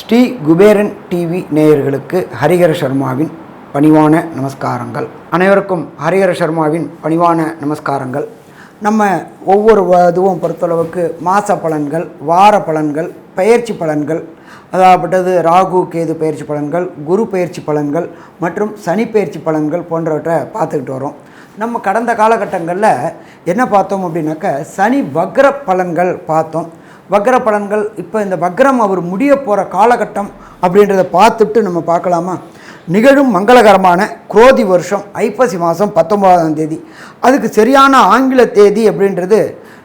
Sri Kuberan TV நேயர்களுக்கு ஹரிஹர சர்மாவின் பணிவான நமஸ்காரங்கள். அனைவருக்கும் ஹரிஹர சர்மாவின் பணிவான நமஸ்காரங்கள். நம்ம ஒவ்வொரு இதுவும் பொறுத்தளவுக்கு மாத பலன்கள் வார பலன்கள் பயிற்சி பலன்கள் அதாகப்பட்டது ராகு கேது பயிற்சி பலன்கள் குரு பயிற்சி பலன்கள் மற்றும் சனி பயிற்சி பலன்கள் போன்றவற்றை பார்த்துக்கிட்டு வரோம். நம்ம கடந்த காலகட்டங்களில் என்ன பார்த்தோம் அப்படின்னாக்க சனி வக்ர பலன்கள் பார்த்தோம். வக்ர பலன்கள் இப்போ இந்த வக்ரம் அவர் முடிய போகிற காலகட்டம் அப்படின்றத பார்த்துட்டு நம்ம பார்க்கலாமா? நிகழும் மங்களகரமான குரோதி வருஷம் ஐப்பசி மாதம் பத்தொம்போதாம் தேதி. அதுக்கு சரியான ஆங்கில தேதி அப்படின்றது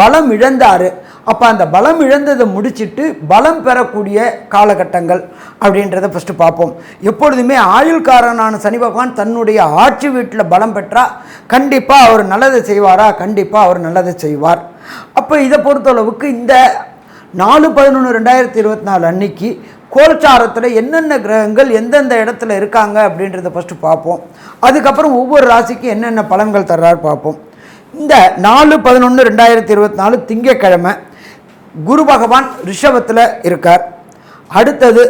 பலம் இழந்தார். அப்போ அந்த பலம் இழந்ததை முடிச்சிட்டு பலம் பெறக்கூடிய காலகட்டங்கள் அப்படின்றத ஃபஸ்ட்டு பார்ப்போம். எப்பொழுதுமே ஆயுள்காரனான சனி பகவான் தன்னுடைய ஆட்சி வீட்டில் பலம் பெற்றா கண்டிப்பாக அவர் நல்லதை செய்வாரா? கண்டிப்பாக அவர் நல்லதை செய்வார். அப்போ இதை பொறுத்தளவுக்கு இந்த நாலு பதினொன்று ரெண்டாயிரத்தி இருபத்தி நாலு அன்னைக்கு கோல்சாரத்தில் என்னென்ன கிரகங்கள் எந்தெந்த இடத்துல இருக்காங்க அப்படின்றத ஃபஸ்ட்டு பார்ப்போம். அதுக்கப்புறம் ஒவ்வொரு ராசிக்கும் என்னென்ன பலன்கள் தர்றாரு பார்ப்போம். இந்த நாலு பதினொன்று ரெண்டாயிரத்தி இருபத்தி நாலு திங்கக்கிழமை குரு பகவான் ரிஷபத்தில் இருக்கார். அடுத்தது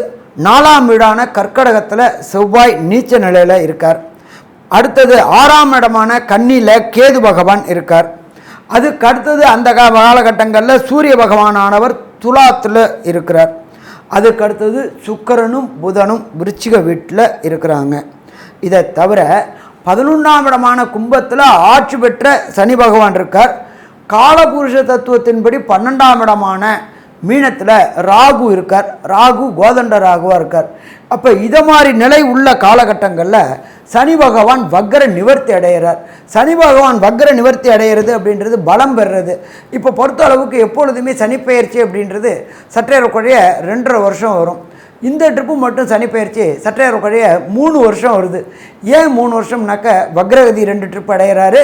நாலாம் வீடான கர்க்கடகத்தில் செவ்வாய் நீச்ச நிலையில் இருக்கார். அடுத்தது ஆறாம் இடமான கன்னியில் கேது பகவான் இருக்கார். அதுக்கு அடுத்தது அந்த காலகட்டங்களில் சூரிய பகவானானவர் துலாத்தில் இருக்கிறார். அதுக்கு அடுத்தது சுக்கரனும் புதனும் விருச்சிக வீட்டில் இருக்கிறாங்க. இதை தவிர பதினொன்றாம் இடமான கும்பத்தில் ஆட்சி பெற்ற சனி பகவான் இருக்கார். காலபுருஷ தத்துவத்தின்படி பன்னெண்டாம் இடமான மீனத்தில் ராகு இருக்கார். ராகு கோதண்ட ராகுவாக இருக்கார். அப்போ இதை மாதிரி நிலை உள்ள காலகட்டங்களில் சனி பகவான் வக்கர நிவர்த்தி அடைகிறார் சனி பகவான் வக்கர நிவர்த்தி அடைகிறது அப்படின்றது பலம் பெறுறது. இப்போ பொறுத்த அளவுக்கு எப்பொழுதுமே சனிப்பெயர்ச்சி அப்படின்றது சற்றேறக்குறைய ரெண்டரை வருஷம் வரும். இந்த ட்ரிப்பு மட்டும் சனி பயிற்சி சற்றேறக்குறைய மூணு வருஷம் வருது. ஏன் மூணு வருஷம்னாக்க வக்ரகதி ரெண்டு ட்ரிப் அடைகிறாரு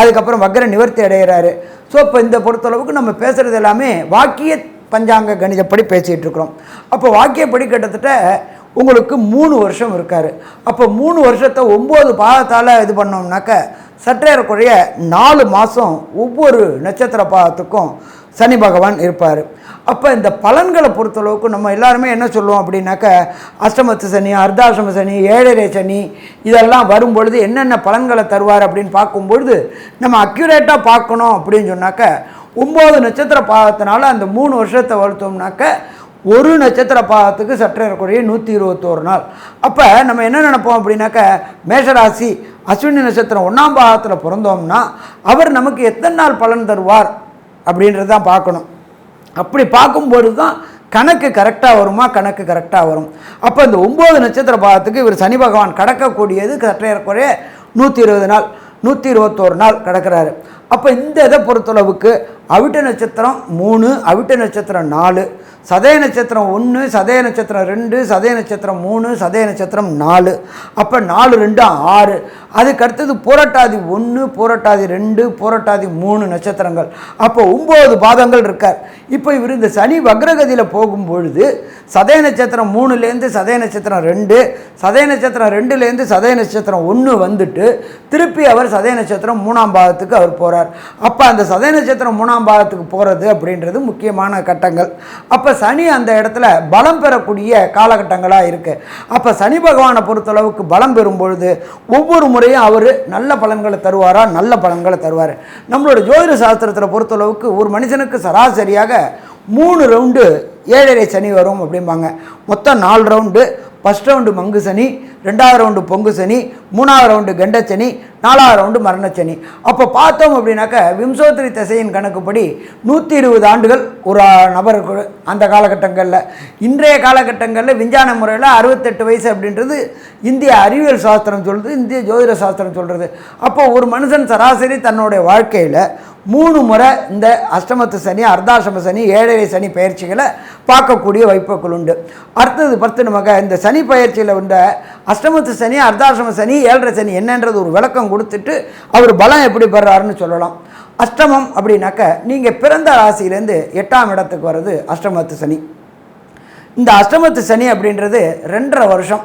அதுக்கப்புறம் வக்ர நிவர்த்தி அடைகிறாரு ஸோ இப்போ இந்த பொறுத்தளவுக்கு நம்ம பேசுகிறது எல்லாமே வாக்கிய பஞ்சாங்க கணிதப்படி பேசிகிட்டு இருக்கிறோம். அப்போ வாக்கியப்படி கிட்டத்தட்ட உங்களுக்கு மூணு வருஷம் இருக்கார். அப்போ மூணு வருஷத்தை ஒம்பது பாதத்தால் இது பண்ணோம்னாக்க சற்றேறக்குறைய நாலு மாதம் ஒவ்வொரு நட்சத்திர பாதத்துக்கும் சனி பகவான் இருப்பார். அப்போ இந்த பலன்களை பொறுத்தளவுக்கு நம்ம எல்லாருமே என்ன சொல்லுவோம் அப்படின்னாக்க அஷ்டமத்து சனி அர்த்தாசிரம சனி ஏழரை சனி இதெல்லாம் வரும்பொழுது என்னென்ன பலன்களை தருவார் அப்படின்னு பார்க்கும்பொழுது நம்ம அக்யூரேட்டாக பார்க்கணும் அப்படின்னு சொன்னாக்க ஒம்பது நட்சத்திர பாகத்தினால அந்த மூணு வருஷத்தை வளர்த்தோம்னாக்க ஒரு நட்சத்திர பாதத்துக்கு இருக்கக்கூடிய நூற்றி இருபத்தோரு நாள். அப்போ நம்ம என்ன நினைப்போம் அப்படின்னாக்க மேஷராசி அஸ்வினி நட்சத்திரம் ஒன்றாம் பாகத்தில் பிறந்தோம்னா அவர் நமக்கு எத்தனை நாள் பலன் தருவார்? அப்படின்றது தான் பார்க்கணும். அப்படி பார்க்கும்போது தான் கணக்கு கரெக்டாக வருமா கணக்கு கரெக்டாக வரும். அப்போ இந்த ஒம்பது நட்சத்திர பாதத்துக்கு இவர் சனி பகவான் கடக்கக்கூடியது சற்றேறக்குறைய நூற்றி இருபது நாள் நூற்றி இருபத்தோரு நாள் கிடக்கிறாரு. அப்போ இந்த இதை பொறுத்தளவுக்கு அவிட்ட நட்சத்திரம் மூணு அவிட்ட நட்சத்திரம் நாலு சதய நட்சத்திரம் ஒன்று சதய நட்சத்திரம் ரெண்டு சதய நட்சத்திரம் மூணு சதய நட்சத்திரம் நாலு அப்போ நாலு ரெண்டு ஆறு அதுக்கு அடுத்தது பூரட்டாதி ஒன்று புரட்டாதி ரெண்டு புரட்டாதி மூணு நட்சத்திரங்கள் அப்போ ஒம்பது பாதங்கள் இருக்கார் இப்போ இவர் இந்த சனி வக்ரகதியில் போகும்பொழுது சதய நட்சத்திரம் மூணுலேருந்து சதய நட்சத்திரம் ரெண்டு சதய நட்சத்திரம் ரெண்டுலேருந்து சதய நட்சத்திரம் ஒன்று வந்துட்டு திருப்பி அவர் சதய நட்சத்திரம் மூணாம் பாதத்துக்கு அவர் போகிறார் அப்போ அந்த சதய நட்சத்திரம் மூணாம் பாகத்துக்கு போகிறது அப்படின்றது முக்கியமான கட்டங்கள். அப்போ சனி அந்த இடத்துல பலம் பெறக்கூடிய காலகட்டங்களாக இருக்குது அப்போ சனி பகவானை பொறுத்தளவுக்கு பலம் பெறும் பொழுது ஒவ்வொரு முறையும் அவர் நல்ல பலன்களை தருவாரா? நல்ல பலன்களை தருவார். நம்மளோட ஜோதிட சாஸ்திரத்தில் பொறுத்தளவுக்கு ஒரு மனுஷனுக்கு சராசரியாக மூணு ரவுண்டு ஏழரை சனி வரும் அப்படிம்பாங்க. மொத்தம் நாலு ரவுண்டு ஃபஸ்ட் ரவுண்டு மங்கு சனி ரெண்டாவது ரவுண்டு பொங்கு சனி மூணாவது ரவுண்டு கண்டச்சனி நாலாவது ரவுண்டு மரணச்சனி. அப்போ பார்த்தோம் அப்படின்னாக்க விம்சோத்திரி திசையின் கணக்குப்படி நூற்றி இருபது ஆண்டுகள் ஒரு நபருக்கு அந்த காலகட்டங்களில். இன்றைய காலகட்டங்களில் விஞ்ஞான முறையில் அறுபத்தெட்டு வயசு அப்படின்றது இந்திய அறிவியல் சாஸ்திரம் சொல்கிறது இந்திய ஜோதிட சாஸ்திரம் சொல்கிறது அப்போ ஒரு மனுஷன் சராசரி தன்னுடைய வாழ்க்கையில் மூணு முறை இந்த அஷ்டமத்து சனி அர்த்தாசிரம சனி ஏழரை சனி பயிற்சிகளை பார்க்கக்கூடிய வாய்ப்புகள் உண்டு. அடுத்தது பத்து நமக்கு இந்த சனி பயிற்சியில் உண்ட அஷ்டமத்து சனி அர்த்தாசிரம சனி ஏழரை சனி என்னன்றது ஒரு விளக்கம் கொடுத்துட்டு அவர் பலம் எப்படி பெறாருன்னு சொல்லலாம். அஷ்டமம் அப்படின்னாக்க நீங்கள் பிறந்த ராசியிலேருந்து எட்டாம் இடத்துக்கு வர்றது அஷ்டமத்து சனி. இந்த அஷ்டமத்து சனி அப்படின்றது ரெண்டரை வருஷம்.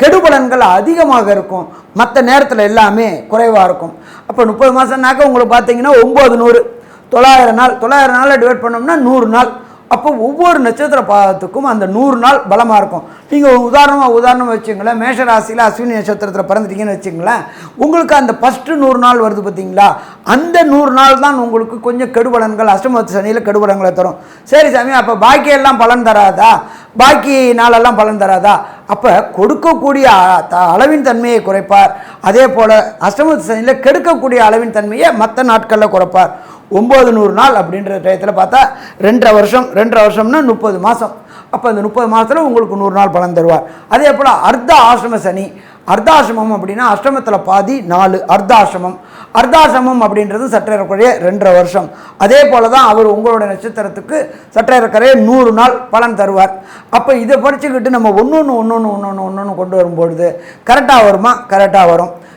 கெடுபலன்கள் அதிகமாக இருக்கும். மற்ற நேரத்தில் எல்லாமே குறைவாக இருக்கும். அப்போ முப்பது மாதம்னாக்க உங்களுக்கு பார்த்தீங்கன்னா ஒம்பது நூறு. தொள்ளாயிரம் நாள் தொள்ளாயிரம் நாளில் டிவைட் பண்ணோம்னா நூறு நாள். அப்போ ஒவ்வொரு நட்சத்திர பாதத்துக்கும் அந்த நூறு நாள் பலமாக இருக்கும். நீங்கள் உதாரணமாக உதாரணம் வச்சுங்களேன் மேஷ ராசியில் அஸ்வினி நட்சத்திரத்தில் பிறந்துட்டீங்கன்னு வச்சுங்களேன் உங்களுக்கு அந்த ஃபஸ்ட்டு நூறு நாள் வருது பார்த்தீங்களா அந்த நூறு நாள் தான் உங்களுக்கு கொஞ்சம் கெடுபலன்கள் அஷ்டமத்து சனியில் கெடுபலன்களை தரும். சரி சாமி அப்போ பாக்கியெல்லாம் பலன் தராதா? பாக்கி நாளெல்லாம் பலன் தராதா? அப்போ கொடுக்கக்கூடிய த- அளவின் தன்மையை குறைப்பார். அதே போல் அஷ்டமத்து சனியில் கெடுக்கக்கூடிய அளவின் தன்மையை மற்ற நாட்களில் குறைப்பார். ஒம்பது நூறு நாள் அப்படின்ற டயத்தில் பார்த்தா ரெண்டரை வருஷம் ரெண்டரை வருஷம்னா முப்பது மாதம் அப்போ அந்த முப்பது மாதத்தில் உங்களுக்கு நூறு நாள் பலன் தருவார். அதே போல் அர்த்த ஆசிரம சனி அர்த்தாசிரமம் அப்படின்னா அஷ்டமத்தில் பாதி நாலு அர்த்தாசிரமம் அர்த்தாசிரமம் அப்படின்றது சற்றேறக்குறைய ரெண்டரை வருஷம். அதே போல தான் அவர் உங்களுடைய நட்சத்திரத்துக்கு சற்றேறக்குறைய நூறு நாள் பலன் தருவார். அப்போ இதை படிச்சுக்கிட்டு நம்ம ஒன்று ஒன்று ஒன்று ஒன்று ஒன்று ஒன்று ஒன்று கொண்டு வரும்பொழுது கரெக்டாக வருமா? கரெக்டாக வரும்.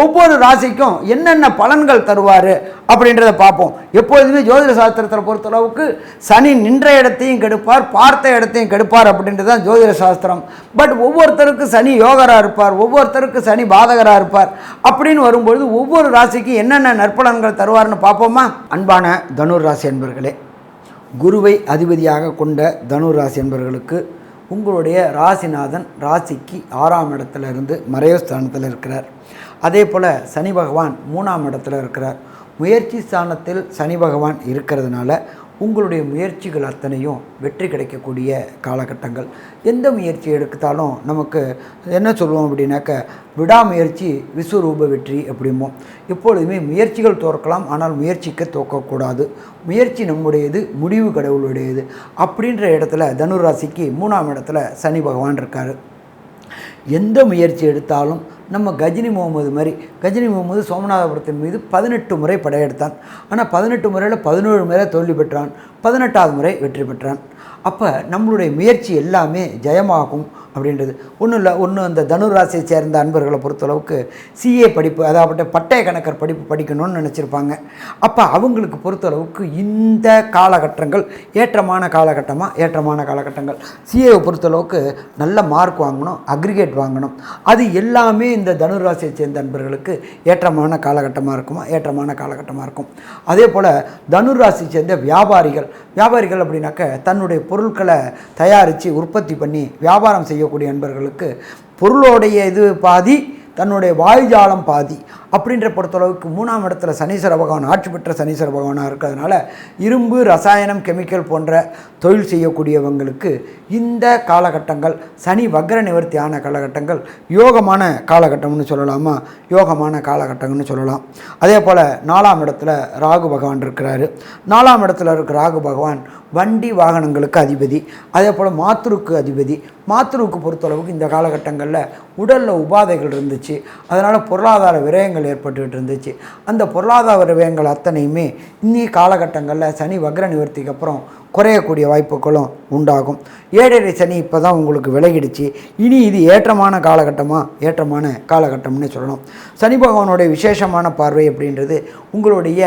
ஒவ்வொரு ராசிக்கும் என்னென்ன பலன்கள் தருவார் அப்படின்றத பார்ப்போம். எப்பொழுதுமே ஜோதிட சாஸ்திரத்தில் பொறுத்தளவுக்கு சனி நின்ற இடத்தையும் கெடுப்பார் பார்த்த இடத்தையும் கெடுப்பார் அப்படின்றது தான் ஜோதிட சாஸ்திரம். பட் ஒவ்வொருத்தருக்கு சனி யோகராக இருப்பார் ஒவ்வொருத்தருக்கு சனி பாதகராக இருப்பார் அப்படின்னு வரும்பொழுது ஒவ்வொரு ராசிக்கு என்னென்ன நற்பலன்கள் தருவார்னு பார்ப்போமா? அன்பான தனுர் ராசி என்பர்களே குருவை அதிபதியாக கொண்ட தனுர் ராசி என்பவர்களுக்கு உங்களுடைய ராசிநாதன் ராசிக்கு ஆறாம் இடத்துல இருந்து மறைவுஸ்தானத்தில் இருக்கிறார். அதே போல் சனி பகவான் மூணாம் இடத்துல இருக்கிறார். முயற்சி ஸ்தானத்தில் சனி பகவான் இருக்கிறதுனால உங்களுடைய முயற்சிகள் அத்தனையும் வெற்றி கிடைக்கக்கூடிய காலகட்டங்கள். எந்த முயற்சி எடுத்தாலும் நமக்கு என்ன சொல்லுவோம் அப்படின்னாக்க விடாமுயற்சி விஸ்வரூப வெற்றி அப்படிமோ எப்பொழுதுமே முயற்சிகள் தோற்கலாம் ஆனால் முயற்சிக்க தோற்கக்கூடாது முயற்சி நம்முடையது முடிவு கடவுளுடையது அப்படின்ற இடத்துல தனுராசிக்கு மூணாம் இடத்துல சனி பகவான் இருக்கார். எந்த முயற்சி எடுத்தாலும் நம்ம கஜினி முகமது மாதிரி கஜினி முகமது சோமநாதபுரத்தின் மீது பதினெட்டு முறை படையெடுத்தான். ஆனால் பதினெட்டு முறையில் பதினேழு முறை தோல்வி பெற்றான். பதினெட்டாவது முறை வெற்றி பெற்றான். அப்போ நம்மளுடைய முயற்சி எல்லாமே ஜெயமாகும். அப்படின்றது. ஒன்றும் இல்லை ஒன்று அந்த தனுராசியை சேர்ந்த அன்பர்களை பொறுத்தளவுக்கு சிஏ படிப்பு அதாவது பட்டய கணக்கர் படிப்பு படிக்கணும்னு நினச்சிருப்பாங்க. அப்போ அவங்களுக்கு பொறுத்தளவுக்கு இந்த காலகட்டங்கள் ஏற்றமான காலகட்டமாக ஏற்றமான காலகட்டங்கள்? சிஏவை பொறுத்தளவுக்கு நல்ல மார்க் வாங்கணும் அக்ரிகேட் வாங்கணும். அது எல்லாமே இந்த தனுராசியை சேர்ந்த அன்பர்களுக்கு ஏற்றமான காலகட்டமாக இருக்குமா ஏற்றமான காலகட்டமாக இருக்கும். அதே போல் தனுராசியை சேர்ந்த வியாபாரிகள் வியாபாரிகள் அப்படின்னாக்க தன்னுடைய பொருட்களை தயாரித்து உற்பத்தி பண்ணி வியாபாரம் செய்யக்கூடிய நண்பர்களுக்கு பொருளோடைய இது பாதி தன்னுடைய வாயுஜாலம் பாதி. அப்படின்ற பொறுத்தளவுக்கு மூணாம் இடத்துல சனீஸ்வர பகவான் ஆட்சி பெற்ற சனீஸ்வர பகவானாக இருக்கிறதுனால இரும்பு ரசாயனம் கெமிக்கல் போன்ற தொழில் செய்யக்கூடியவங்களுக்கு இந்த காலகட்டங்கள் சனி வக்ர நிவர்த்தி ஆன காலகட்டங்கள் யோகமான காலகட்டம்னு சொல்லலாமா? யோகமான காலகட்டங்கள்னு சொல்லலாம். அதே போல் நாலாம் இடத்துல ராகு பகவான் இருக்கிறாரு. நாலாம் இடத்துல இருக்கிற ராகு பகவான் வண்டி வாகனங்களுக்கு அதிபதி. அதே போல் மாத்துருக்கு அதிபதி. மாத்துருக்கு பொறுத்தளவுக்கு இந்த காலகட்டங்களில் உடலில் உபாதைகள் இருந்துச்சு. அதனால் பொருளாதார விரயங்கள் ஏற்பட்டுக்கிட்டு இருந்துச்சு அந்த பொருளாதார விரயங்கள் அத்தனையுமே இன்னி காலகட்டங்களில் சனி வக்ர நிவர்த்திக்கு அப்புறம் குறையக்கூடிய வாய்ப்புகளும் உண்டாகும். ஏழரை சனி இப்போ தான் உங்களுக்கு விலகிடுச்சு. இனி இது ஏற்றமான காலகட்டமாக ஏற்றமான காலகட்டம்னு சொல்லணும். சனி பகவானுடைய விசேஷமான பார்வை அப்படின்றது உங்களுடைய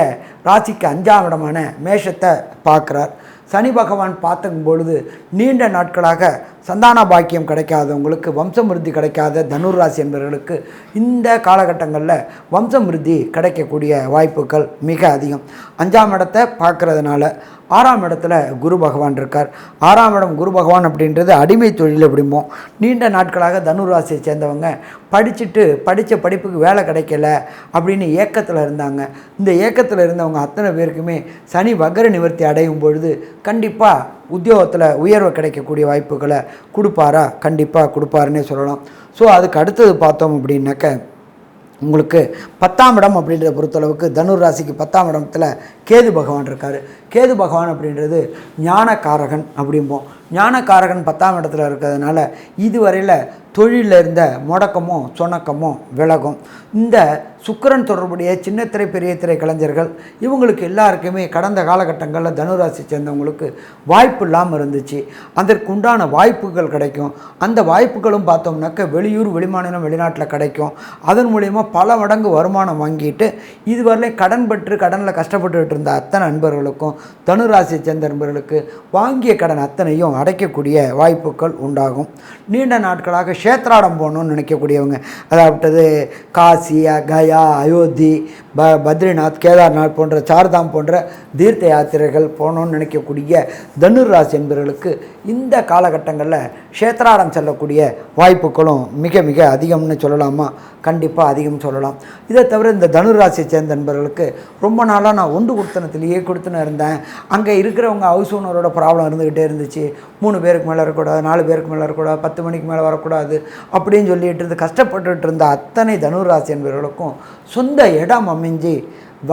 ராசிக்கு அஞ்சாம் இடமான மேஷத்தை பார்க்குறார். சனி பகவான் பார்த்துக்கும் பொழுது நீண்ட நாட்களாக சந்தான பாக்கியம் கிடைக்காதவங்களுக்கு வம்சமிருத்தி கிடைக்காத தனுராசி என்பவர்களுக்கு இந்த காலகட்டங்களில் வம்சமிருத்தி கிடைக்கக்கூடிய வாய்ப்புகள் மிக அதிகம். அஞ்சாம் இடத்தை பார்க்கறதுனால ஆறாம் இடத்துல குரு பகவான் இருக்கார். ஆறாம் இடம் குரு பகவான் அப்படின்றது அடிமை தொழில் அப்படிம்போம் நீண்ட நாட்களாக தனுராசியை சேர்ந்தவங்க. படிச்சுட்டு படித்த படிப்புக்கு வேலை கிடைக்கல அப்படின்னு ஏக்கத்தில் இருந்தாங்க. இந்த ஏக்கத்தில் இருந்தவங்க அத்தனை பேருக்குமே சனி வகர நிவர்த்தி அடையும் பொழுது கண்டிப்பாக உத்தியோகத்தில் உயர்வு கிடைக்கக்கூடிய வாய்ப்புகளை கொடுப்பாரா? கண்டிப்பாக கொடுப்பாருன்னே சொல்லலாம். ஸோ அதுக்கு அடுத்தது பார்த்தோம் அப்படின்னாக்க உங்களுக்கு பத்தாம் இடம் அப்படின்றத பொறுத்தளவுக்கு தனுர் ராசிக்கு பத்தாம் இடத்துல கேது பகவான் இருக்கார். கேது பகவான் அப்படின்றது ஞானக்காரகன் அப்படிம்போம். ஞானக்காரகன் பத்தாம் இடத்துல இருக்கிறதுனால இதுவரையில் தொழிலில் இருந்த முடக்கமோ சுணக்கமோ விலகும். இந்த சுக்கரன் தொடர்புடைய சின்னத்திரை பெரிய திரை கலைஞர்கள் இவங்களுக்கு எல்லாருக்குமே கடந்த காலகட்டங்களில் தனுராசி சேர்ந்தவங்களுக்கு வாய்ப்பு இல்லாமல் இருந்துச்சு. அதற்குண்டான வாய்ப்புகள் கிடைக்கும். அந்த வாய்ப்புகளும் பார்த்தோம்னாக்க வெளியூர் வெளிமாநிலம் வெளிநாட்டில் கிடைக்கும். அதன் மூலயமா பல மடங்கு வருமானம் வாங்கிட்டு இதுவரையிலே கடன் பெற்று கடனில் கஷ்டப்பட்டுக்கிட்டு இருந்த அத்தனை நண்பர்களுக்கும் தனுராசியை சேர்ந்த நண்பர்களுக்கு வாங்கிய கடன் அத்தனையும் அடைக்கக்கூடிய வாய்ப்புகள் உண்டாகும். நீண்ட நாட்களாக க்ஷேத்ராடம் போகணும்னு நினைக்கக்கூடியவங்க அதாவது காசி கயா அயோத்தி ப பத்ரிநாத் கேதார்நாத் போன்ற சார்தாம் போன்ற தீர்த்த யாத்திரைகள் போகணும்னு நினைக்கக்கூடிய தனுர் ராசி என்பவர்களுக்கு இந்த காலகட்டங்களில் க்ஷேத்ராடம் செல்லக்கூடிய வாய்ப்புகளும் மிக மிக அதிகம்னு சொல்லலாமா? கண்டிப்பாக அதிகம் சொல்லலாம். இதை தவிர இந்த தனுர் ராசியை சேர்ந்த நண்பர்களுக்கு ரொம்ப நாளாக நான் ஒன்று கொடுத்தனத்திலேயே கொடுத்துன்னு இருந்தேன். அங்கே இருக்கிறவங்க ஹவுஸ் ஓனரோட ப்ராப்ளம் இருந்துக்கிட்டே இருந்துச்சு. மூணு பேருக்கு மேலே இருக்கக்கூடாது நாலு பேருக்கு மேலே இருக்கக்கூடாது பத்து மணிக்கு மேலே வரக்கூடாது அப்படின்னு சொல்லிட்டு இருந்து கஷ்டப்பட்டுட்டு இருந்த அத்தனை தனுர் ராசி என்பவர்களுக்கும் சொந்த இடம் அமைஞ்சு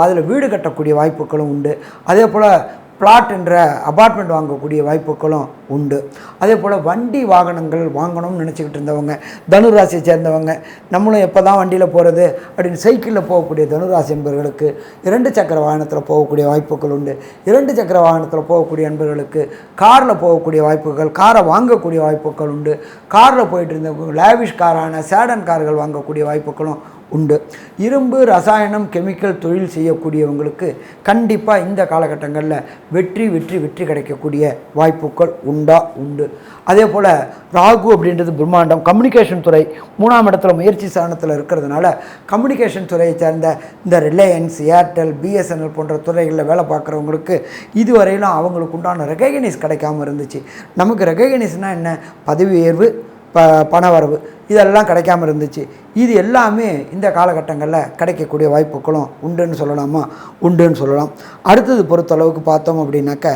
அதில் வீடு கட்டக்கூடிய வாய்ப்புகளும் உண்டு. அதே போல் பிளாட் என்ற அபார்ட்மெண்ட் வாங்கக்கூடிய வாய்ப்புகளும் உண்டு. அதே போல் வண்டி வாகனங்கள் வாங்கணும்னு நினச்சிக்கிட்டு இருந்தவங்க தனுராசியை சேர்ந்தவங்க நம்மளும் எப்போ தான் வண்டியில் போகிறது அப்படின்னு சைக்கிளில் போகக்கூடிய தனுராசி என்பவர்களுக்கு இரண்டு சக்கர வாகனத்தில் போகக்கூடிய வாய்ப்புகள் உண்டு. இரண்டு சக்கர வாகனத்தில் போகக்கூடிய என்பர்களுக்கு காரில் போகக்கூடிய வாய்ப்புகள் காரை வாங்கக்கூடிய வாய்ப்புகள் உண்டு. காரில் போயிட்டு இருந்தவங்க லேவிஷ் காரான சேடன் கார்கள் வாங்கக்கூடிய வாய்ப்புகளும் உண்டு. இரும்பு ரசாயனம் கெமிக்கல் தொழில் செய்யக்கூடியவங்களுக்கு கண்டிப்பாக இந்த காலகட்டங்களில் வெற்றி வெற்றி வெற்றி கிடைக்கக்கூடிய வாய்ப்புகள் உண்டா? உண்டு. அதே போல் ராகு அப்படின்றது பிரம்மாண்டம். கம்யூனிகேஷன் துறை மூணாம் இடத்துல முயற்சி சாணத்தில் இருக்கிறதுனால கம்யூனிகேஷன் துறையை சேர்ந்த இந்த ரிலையன்ஸ் ஏர்டெல் பிஎஸ்என்எல் போன்ற துறைகளில் வேலை பார்க்குறவங்களுக்கு இதுவரையிலும் அவங்களுக்கு உண்டான ரெகக்னைஸ் கிடைக்காம இருந்துச்சு. நமக்கு ரெகக்னைஸ்னால் என்ன? பதவி உயர்வு ப பணவரவு இதெல்லாம் கிடைக்காம இருந்துச்சு. இது எல்லாமே இந்த காலகட்டங்களில் கிடைக்கக்கூடிய வாய்ப்புகளும் உண்டுன்னு சொல்லலாமா? உண்டுன்னு சொல்லலாம். அடுத்தது பொறுத்தளவுக்கு பார்த்தோம் அப்படின்னாக்க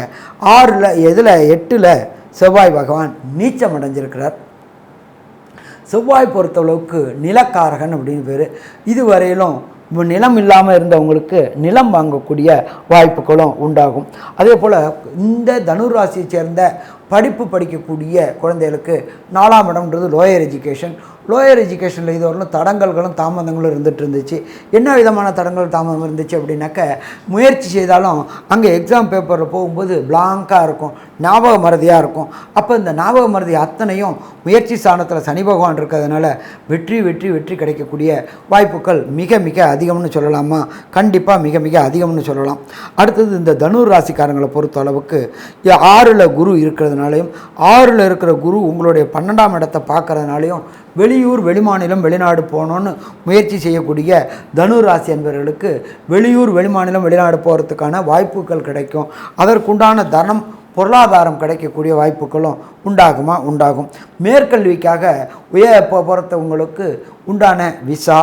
ஆறில் எதில் எட்டில் செவ்வாய் பகவான் நீச்சம் அடைஞ்சிருக்கிறார் செவ்வாய் பொறுத்தளவுக்கு நிலக்காரகன் அப்படின்னு பேர். இதுவரையிலும் நிலம் இல்லாமல் இருந்தவங்களுக்கு நிலம் வாங்கக்கூடிய வாய்ப்புகளும் உண்டாகும். அதே போல் இந்த தனுராசியை சேர்ந்த படிப்பு படிக்கக்கூடிய குழந்தைகளுக்கு நாலாம் இடம்ன்றது லோயர் எஜுகேஷன் லோயர் எஜுகேஷனில் இது வரலும் தடங்கல்களும் தாமதங்களும் இருந்துகிட்டு இருந்துச்சு. என்ன விதமான தடங்கள் தாமதம் இருந்துச்சு அப்படின்னாக்க முயற்சி செய்தாலும் அங்கே எக்ஸாம் பேப்பரில் போகும்போது பிளாங்காக இருக்கும் ஞாபக மறதியாக இருக்கும். அப்போ இந்த ஞாபக மறதி அத்தனையும் முயற்சி ஸ்தானத்தில் சனி பகவான் இருக்கிறதுனால வெற்றி வெற்றி வெற்றி கிடைக்கக்கூடிய வாய்ப்புகள் மிக மிக அதிகம்னு சொல்லலாமா? கண்டிப்பாக மிக மிக அதிகம்னு சொல்லலாம். அடுத்தது இந்த தனுர் ராசிக்காரங்களை பொறுத்த அளவுக்கு ஆறில் குரு இருக்கிறதுனால இருக்கிறதுனாலையும் ஆறில் இருக்கிற குரு உங்களுடைய பன்னெண்டாம் இடத்தை பார்க்கறதுனாலையும் வெளியூர் வெளிமாநிலம் வெளிநாடு போகணுன்னு முயற்சி செய்யக்கூடிய தனு ராசி என்பவர்களுக்கு வெளியூர் வெளிமாநிலம் வெளிநாடு போகிறதுக்கான வாய்ப்புகள் கிடைக்கும். அதற்குண்டான தனம் பொருளாதாரம் கிடைக்கக்கூடிய வாய்ப்புகளும் உண்டாகுமா? உண்டாகும். மேற்கல்விக்காக உய போ- போகிறவங்களுக்கு உண்டான விசா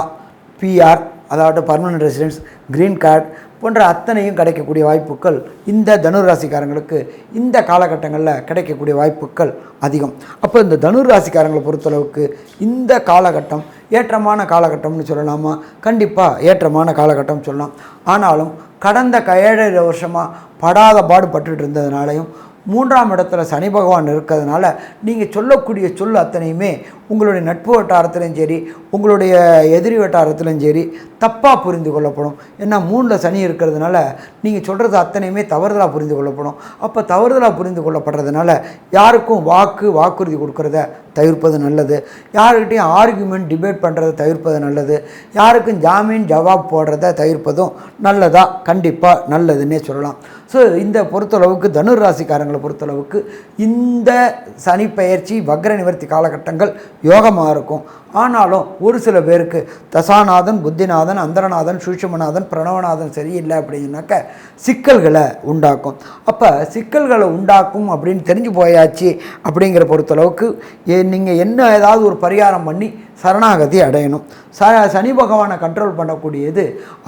பிஆர் அதாவது பர்மனன்ட் ரெசிடென்ஸ் க்ரீன் கார்டு போன்ற அத்தனையும் கிடைக்கக்கூடிய வாய்ப்புகள் இந்த தனுர் ராசிக்காரங்களுக்கு இந்த காலகட்டங்களில் கிடைக்கக்கூடிய வாய்ப்புகள் அதிகம். அப்போ இந்த தனுர் ராசிக்காரங்களை பொறுத்தளவுக்கு இந்த காலகட்டம் ஏற்றமான காலகட்டம்னு சொல்லலாமா? கண்டிப்பாக ஏற்றமான காலகட்டம் சொல்லலாம். ஆனாலும் கடந்த க- ஏழரை வருஷமாக படாத பாடுபட்டு பட்டுட்டு இருந்ததுனாலையும் மூன்றாம் இடத்துல சனி பகவான் இருக்கிறதுனால நீங்கள் சொல்லக்கூடிய சொல் அத்தனையுமே உங்களுடைய நட்பு வட்டாரத்திலையும் சரி உங்களுடைய எதிரி வட்டாரத்திலையும் சரி தப்பாக புரிந்து கொள்ளப்படும். ஏன்னா மூணில் சனி இருக்கிறதுனால நீங்கள் சொல்கிறது அத்தனையுமே தவறுதலாக புரிந்து கொள்ளப்படும். அப்போ தவறுதலாக புரிந்து கொள்ளப்படுறதுனால யாருக்கும் வாக்கு வாக்குறுதி கொடுக்குறத தவிர்ப்பது நல்லது. யாருக்கிட்டையும் ஆர்குமெண்ட் டிபேட் பண்ணுறதை தவிர்ப்பது நல்லது. யாருக்கும் ஜாமீன் ஜவாப் போடுறத தவிர்ப்பதும் நல்லதா? கண்டிப்பாக நல்லதுன்னே சொல்லலாம். ஸோ இந்த பொறுத்தளவுக்கு தனுர் ராசிக்காரங்களை பொறுத்தளவுக்கு இந்த சனி பயிற்சி வக்ர நிவர்த்தி காலகட்டங்கள் யோகமாக இருக்கும். ஆனாலும் ஒரு சில பேருக்கு தசாநாதன் புத்திநாதன் அந்தரநாதன் சூஷமநாதன் பிரணவநாதன் சரியில்லை அப்படின்னாக்க சிக்கல்களை உண்டாக்கும். அப்போ சிக்கல்களை உண்டாக்கும் அப்படின்னு தெரிஞ்சு போயாச்சு அப்படிங்கிற பொறுத்தளவுக்கு நீங்கள் என்ன ஏதாவது ஒரு பரிகாரம் பண்ணி சரணாகதி அடையணும். ச சனி பகவானை கண்ட்ரோல் பண்ணக்கூடியது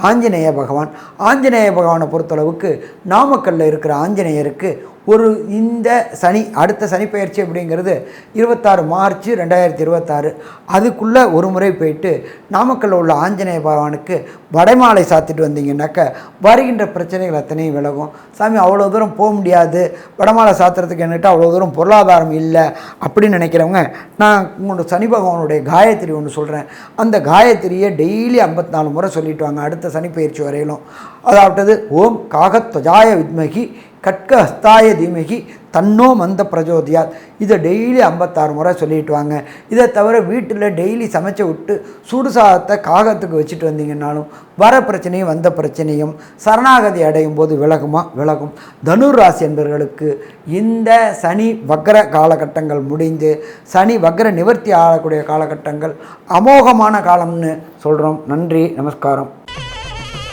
ஆஞ்சநேய பகவான். ஆஞ்சநேய பகவானை பொறுத்தளவுக்கு நாமக்கல்லில் இருக்கிற ஆஞ்சநேயருக்கு ஒரு இந்த சனி அடுத்த சனி பயிற்சி அப்படிங்கிறது இருபத்தாறு மார்ச் ரெண்டாயிரத்தி இருபத்தாறு. அதுக்குள்ளே ஒரு முறை போயிட்டு நாமக்கல்லில் உள்ள ஆஞ்சநேய பகவானுக்கு வடைமாலை சாத்திட்டு வந்தீங்கன்னாக்க வருகின்ற பிரச்சனைகள் அத்தனையும் விலகும். சாமி அவ்வளோ தூரம் போக முடியாது. வடமாலை சாத்துறதுக்கு என்கிட்ட அவ்வளோ தூரம் பொருளாதாரம் இல்லை அப்படின்னு நினைக்கிறவங்க நான் உங்களோட சனி பகவானுடைய காயத்ரி ஒன்று சொல்கிறேன் அந்த காயத்ரியை டெய்லி ஐம்பத்தி நாலு முறை சொல்லிட்டு வாங்க அடுத்த சனி பயிற்சி வரையிலும். அதாவது ஓம் காகத்வஜாய வித்மகி கட்க ஹஸ்தாய தீமகி தன்னோ மந்த பிரஜோதியார் இதை டெய்லி ஐம்பத்தாறு முறை சொல்லிட்டு வாங்க இதை தவிர வீட்டில் டெய்லி சமைச்சு விட்டு சுடு சாதத்தை காகத்துக்கு வச்சுட்டு வந்தீங்கன்னாலும் வர பிரச்சனையும் வந்த பிரச்சனையும் சரணாகதி அடையும் போது விலகுமா? விலகும். தனுர் ராசி என்பவர்களுக்கு இந்த சனி வக்ர காலகட்டங்கள் முடிந்து சனி வக்ர நிவர்த்தி ஆகக்கூடிய காலகட்டங்கள் அமோகமான காலம்னு சொல்கிறோம் நன்றி நமஸ்காரம்.